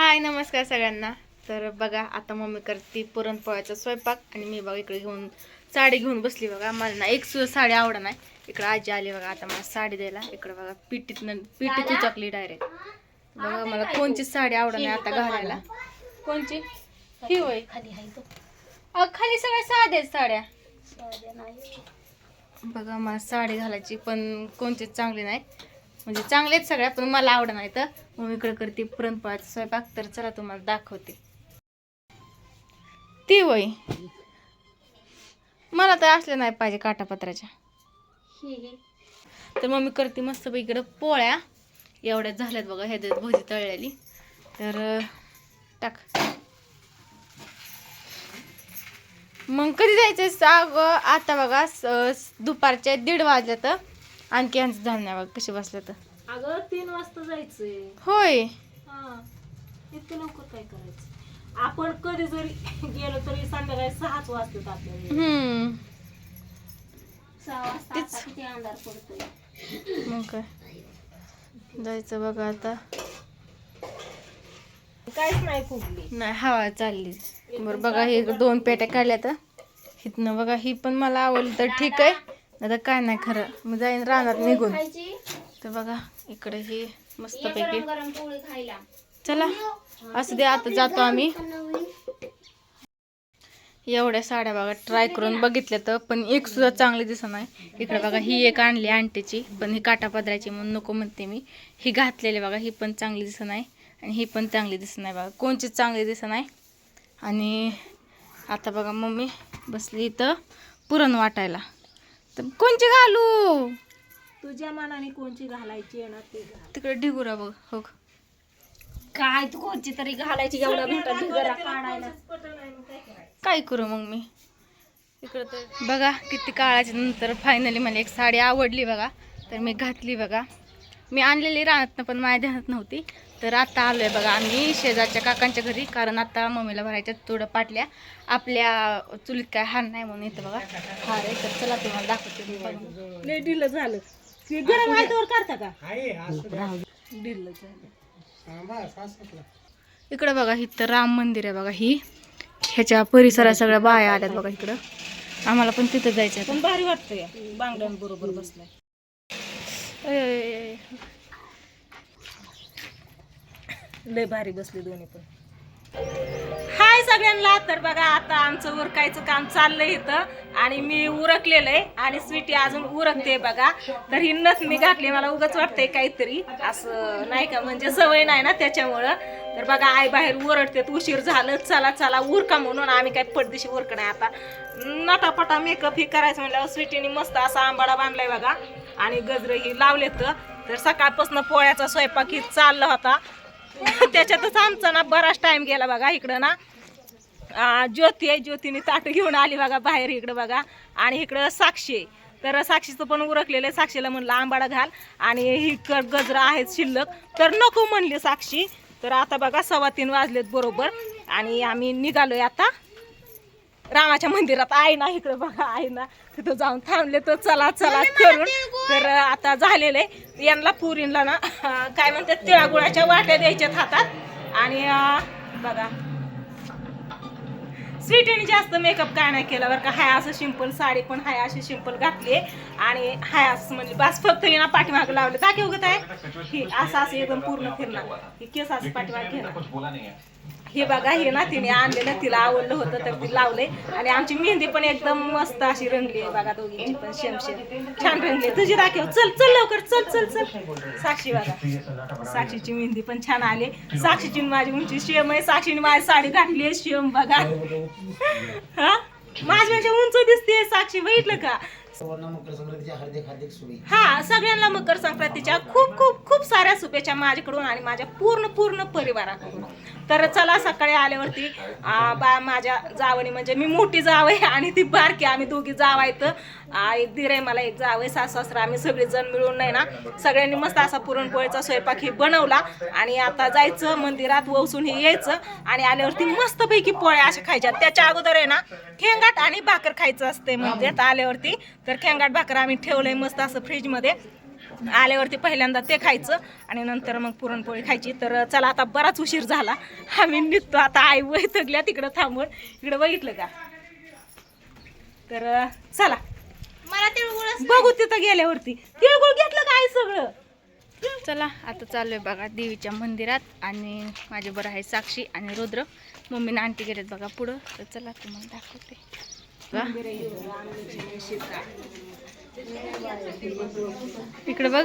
हाय नमस्कार सगळ्यांना. तर बघा आता मम्मी करते पुरणपोळ्याचा स्वयंपाक आणि मी बघा इकडे घेऊन साडी घेऊन बसली बघा. मला ना एक सुद्धा साडी आवडा नाही. इकडे आजी आली बघा आता मला साडी द्यायला. इकडे बघा पिटीतनं पिटी तुचकली डायरेक्ट बघा मला कोणचीच साडी आवडा नाही आता घालायला. कोणची? ही होय. खाली आहे तो अ, खाली सगळ्या साध्या साड्या. बघा मला साडी घालायची पण कोणतीच चांगली नाही. म्हणजे चांगले आहेत सगळ्या पण मला आवडत नाही तर मग इकडे करते पुरणपोळ्याचा स्वयंपाक तर चला तुम्हाला दाखवते. ती वय मला तर असल्या नाही पाहिजे काटापत्राच्या तर मग मी करते मस्त इकडं पोळ्या. एवढ्या झाल्यात बघा ह्याच्यात भजी तळलेली. तर टाक. मग कधी जायचं साग आता बघा दुपारच्या दीड वाजल्या तर आणखी यांचं झालं नाही बघा कसे बसलं तर? अगं तीन वाजता जायचंय. होय. हा. इतकं लवकर काय करायचं? आपण कधी जरी गेलो तरी संध्याकाळी सहाच वाजतात आपल्याला. हम्म. सहा वाजता तेच. आता किती अंधार पडतोय. मग काय? जायचं बघा आता. काहीच नाही फुगली. नाही हवा चालली. बरं बघा हे दोन पेट्या काढल्या तर. हिथनं बघा ही पण मला आवडली तर ठीक आहे. आता काय नाही खरं. मी जाईन रानात निघून. तर बघा इकडे ही मस्तपैकी चला असू दे आता जातो आम्ही. एवढ्या साड्या बघा ट्राय करून बघितल्या तर पण एक सुद्धा चांगली दिसत नाही. इकडे बघा ही एक आणली आंटीची पण ही काटापदराची म्हणून नको म्हणते मी. ही घातलेली बघा ही पण चांगली दिसत नाही आणि ही पण चांगली दिसत नाही बघा. कोणचीच चांगली दिसत नाही. आणि आता बघा मम्मी बसली इथं पुरण वाटायला. तर कोणची घालू? तुझ्या मनाने कोणची घालायची आहे ना ते घाल. तिकडे ढिगुरा बघ हो काय तू कोणची तरी घालायची एवढा मोठा ढिगारा काढायला. काय करू मग मी? इकडं तर बघा किती काळाच्या नंतर फायनली मला एक साडी आवडली बघा. तर मी घातली बघा. मी आणलेली राहत पण माझ्या ध्यानात नव्हती. तर आता आलोय बघा आम्ही शेजारच्या काकांच्या घरी कारण आता मम्मीला भरायच्या थोडं पाटल्या आपल्या चुलीत काय हार नाही म्हणून येतं बघा. हार आहे तर चला तुम्हाला दाखवते ढिलं झालं. गरम आहे करता का? झालं. इकडं बघा इथं राम मंदिर आहे बघा ही. ह्याच्या परिसरात सगळ्या बाया आल्यात बघा इकडं. आम्हाला पण तिथं जायचं आहे. पण भारी वाटतंय. बांगड्यांबरोबर बसलाय. लय भारी बसले दोन्ही पण. हाय सगळ्यांना. तर बघा आता आमचं उरकायचं काम चाललंय इथं. आणि मी उरकलेलं आहे आणि स्वीटी अजून उरकते बघा. तर ही नथ मी घातली मला उगच वाटतंय काहीतरी. असं नाही का म्हणजे सवय नाही ना त्याच्यामुळं. तर बघा आई बाहेर ओरडते उशीर झालं चला चला उरका म्हणून. आम्ही काय पडदिशी उरक नाही आता. नटापटा मेकअप ही करायचं म्हणल्यावर स्वीटीने मस्त असा आंबाडा बांधलाय बघा. आणि गजर ही लावलेत. तर सकाळपासून पोळ्याचा स्वयंपाक ही चालला होता. त्याच्यातच आमचा ना बराच टाइम गेला बघा इकडं ना. ज्योती आहे ज्योतीने ताट घेऊन आली बघा बाहेर इकडं बघा. आणि इकडं साक्षी आहे. तर साक्षीचं पण उरकलेलं आहे. साक्षीला म्हणलं आंबाडा घाल. आणि ही क गजरं आहेत शिल्लक. तर नको म्हणली साक्षी. तर आता बघा सव्वा तीन वाजलेत बरोबर. आणि आम्ही निघालोय आता. रामाच्या मंदिरात आहे ना इकडे बघा आहे ना. तिथं जाऊन थांबले तर चला चला करून. तर आता झालेलं. आहे यांना पुरींला ना काय म्हणतात तिळागुळाच्या वाट्या द्यायच्यात हातात. आणि बघा. स्वीटीने जास्त मेकअप काय नाही केला बरं का. हाय असं सिंपल साडी पण हाय अशी सिंपल घातली. आणि हाय असं म्हणजे बस फक्त ना पाठीमागं लावले. टाकी उगत आहे ही असं असं एकदम पूर्ण फिरणार. ही केस असं पाठीमागे घेणार. हे बघा हे ना तिने आणलेलं तिला आवडलं होतं तर ती लावले आणि आमची मेहंदी पण एकदम मस्त अशी रंगली आहे बघा दोघींची पण शेम शेम छान रंगली. तुझी दाखव चल चल लवकर चल चल चल. साक्षी बघा. साक्षीची मेहंदी पण छान आली. साक्षीची माझी उंची शेम आहे. साक्षीने माझी साडी घातली आहे शेम बघा. हा? माझ्यापेक्षा उंच दिसते साक्षी बघितलं का? हा सगळ्यांना मकर संक्रांतीच्या खूप खूप खूप साऱ्या शुभेच्छा माझ्याकडून आणि माझ्या पूर्ण पूर्ण परिवाराकडून. तर चला सकाळी आल्यावरती बा माझ्या जावणी म्हणजे मी मोठी जाव आहे आणि ती बारकी आम्ही दोघी जाव आहेत एक धीर आहे मला एक जाव आहे सास सासरा आम्ही सगळेजण मिळून नाही ना सगळ्यांनी मस्त असा पुरणपोळीचा स्वयंपाक ही बनवला. आणि आता जायचं मंदिरात वसून हे यायचं आणि आल्यावरती मस्तपैकी पोळ्या अशा खायच्या. त्याच्या अगोदर आहे ना खेंगाट आणि भाकर खायचं असते म्हणजे आल्यावरती. तर खेंगाट भाकर आम्ही ठेवलंय मस्त असं फ्रीजमध्ये आल्यावरती पहिल्यांदा ते खायचं आणि नंतर मग पुरणपोळी खायची. तर चला आता बराच उशीर झाला. आम्ही निघतो. आता आई वैतगल्या तिकडं थांबून. इकडं बघितलं का? तर चला. मला तिळगुळ बघू तिथं गेल्यावरती. तिळगुळ घेतलं का आई सगळं? चला आता चाललोय बघा देवीच्या मंदिरात. आणि माझे बरं आहे साक्षी आणि रुद्र. मम्मीनं आंटी गेलेत बघा पुढं. तर चला तुम्हाला दाखवते. इकडे बघ.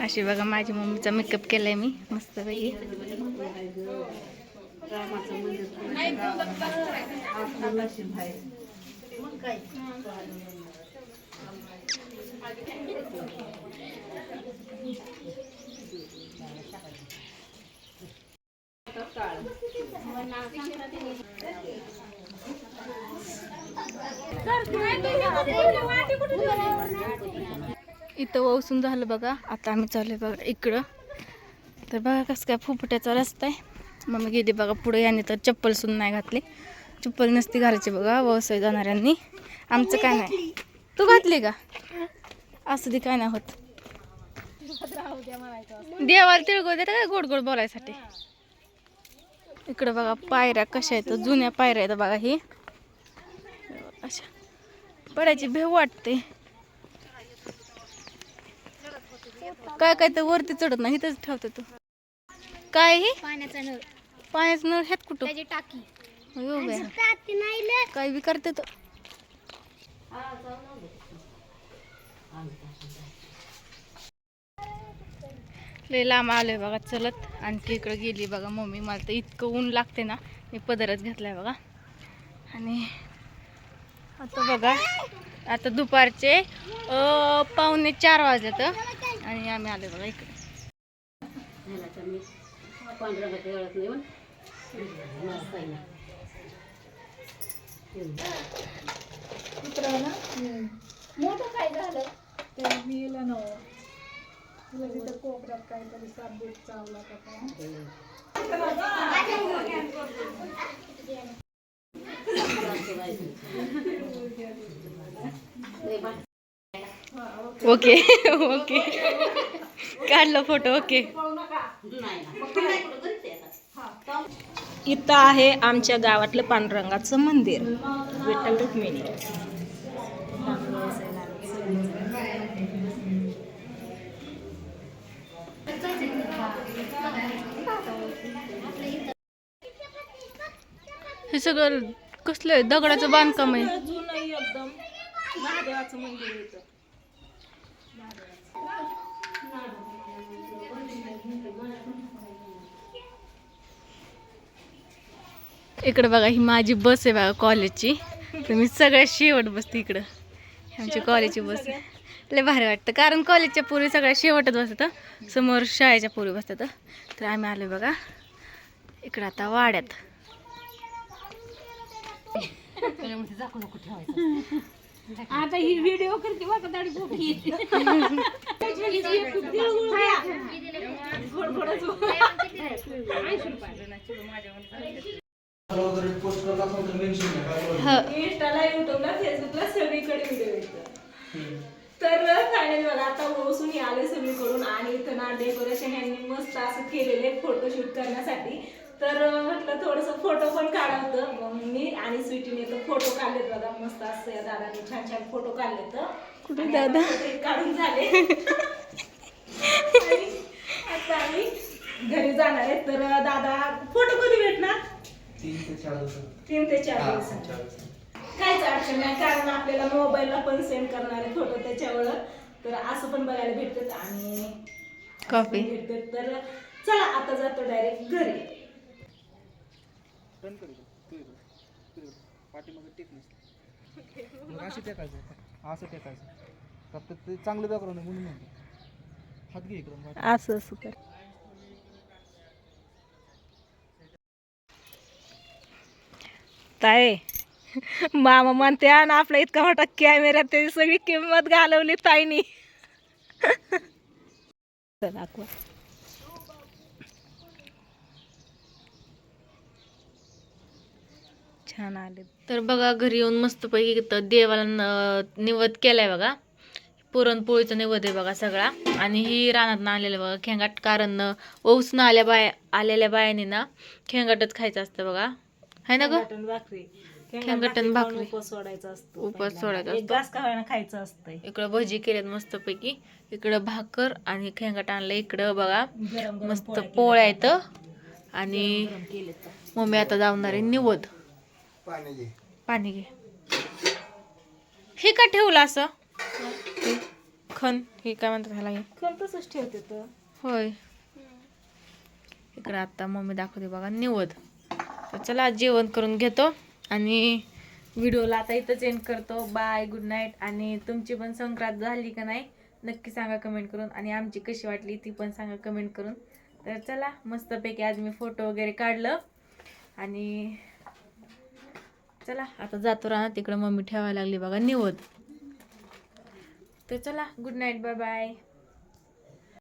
अशी बघा माझ्या मम्मीचा मेकअप केलाय मी. मस्त पैकी इथं वसून झालं बघा. आता आम्ही चालले बघा इकडं. तर बघा कसं काय फुफुट्याचा रस्ता आहे. मम्मी गेली बघा पुढे याने तर चप्पल सुद्धा नाही घातली. चप्पल नसती घालायची बघा व्यवसाय जाणाऱ्यांनी. आमचं काय नाही. तू घातली का? असं ते काय नाही होत. देवाला तिळगो देता काय गोड गोड बोलायसाठी. इकडं बघा पायऱ्या कशा आहेत जुन्या पायऱ्या आहेत बघा ही. पडायची भेव वाटते. काय काय तर वरती चढत नाही इथंच ठेवतो तू. काय ही? पाण्याचा नळ. पाण्याचं नळ ह्यात कुठं? त्याची टाकी. हो बाया. काय बी करते तर लय लांब आलोय बघा चलत. आणखी इकडे गेली बघा मम्मी. मला तर इतकं ऊन लागते ना मी पदरच घेतलाय बघा. आणि आता बघा आता दुपारचे पावणे चार वाजले तर आणि आम्ही आलो बघा इकडे. Okay okay. काढलं फोटो ओके. इथं आहे आमच्या गावातलं पांडुरंगाचं मंदिर. विठ्ठल रुक्मिणी. हे सगळं कसलं आहे? दगडाचं बांधकाम आहे. जुनं एकदम. महादेवाचं मंदिर आहे इथं. इकडं बघा ही माझी बस आहे बघा कॉलेजची. तर मी सगळ्यात शेवट बसते इकडं. ही आमची कॉलेजची बस आहे. लय भारी वाटतं कारण कॉलेजच्या पूर्वी सगळ्या शेवटच बसतात समोर शाळेच्या पूर्वी बसतात तर आम्ही आलो बघा. इकडं आता वाड्यात. आता ही व्हिडिओ करते दाढी ह. इंस्टाला युट्यूबला फेसबुकला सगळीकडे व्हिडिओ येतात. तर फायनली बघा आता ओसून आले सगळीकडून आणि इथं ना डेकोरेशन यांनी मस्त असं केलेले फोटोशूट करण्यासाठी. तर म्हटलं थोडस फोटो पण काढावतं. मग मी आणि स्वीटीने तर फोटो काढलेत बघा. मस्त असं या दादाने छान छान फोटो काढले तर कुठे दादा? काढून झाले. आणि आता आम्ही घरी जाणार आहे. तर दादा फोटो कधी भेटणार? तीन ते चार दिवसात. चार. काहीच अडचण नाही कारण आपल्याला मोबाईलला पण सेंड करणारे फोटो त्याच्यावर. तर असं पण बघायला भेटतात आणि कॉफी भेटतात. तर चला आता जातो डायरेक्ट घरी. मग अशी टेकायचं. असं टेकायचं. फक्त ते चांगलं बॅकग्राऊंड म्हणून म्हणतो. हात घे इकडून. असं असं कर. ताय मामा म्हणते आणि आपला इतका मोठा कॅमेरा त्याची सगळी किंमत घालवली ताईनी. चल छान आले तर बघा घरी येऊन मस्तपैकी इथं देवाला निवद केलाय बघा. पुरणपोळीचा नैवेद्य आहे बघा सगळा. आणि ही रानात आलेलं बघा खेंगाट. कारण ओसनं आल्या बाया आलेल्या बायाने ना खेंगाटच खायचं असतं बघा. है ना ग? खेंगाटण भाकरी. खेंगाटण भाकरी. उपवास सोडायचा असतो उपवास. सोडायचा एक घास खायचं असतंय. इकडं भजी केल्यात मस्तपैकी. इकडं भाकर आणि खेंगाट आणलं इकडं बघा. मस्त पोळ्या आहेत. आणि मम्मी आता जाणार आहे निवद पाणी घे. पाणी घे. हे का ठेवलं असं? हे खण हे काय म्हणतात ह्याला हे? कोण तसंच ठेवते तर. होय. इकडं आता मम्मी दाखवते बघा निवद. तर चला जेवण करून घेतो आणि व्हिडिओला आता इथंच एंड करतो. बाय गुड नाईट आणि तुमची पण संक्रांत झाली का नाही नक्की सांगा कमेंट करून. आणि आमची कशी वाटली ती पण सांगा कमेंट करून. तर चला मस्तपैकी आज मी फोटो वगैरे काढलं. आणि चला आता जातो राहणार तिकडं मम्मी ठेवायला लागली बघा निवत तर चला गुड नाईट बाय बाय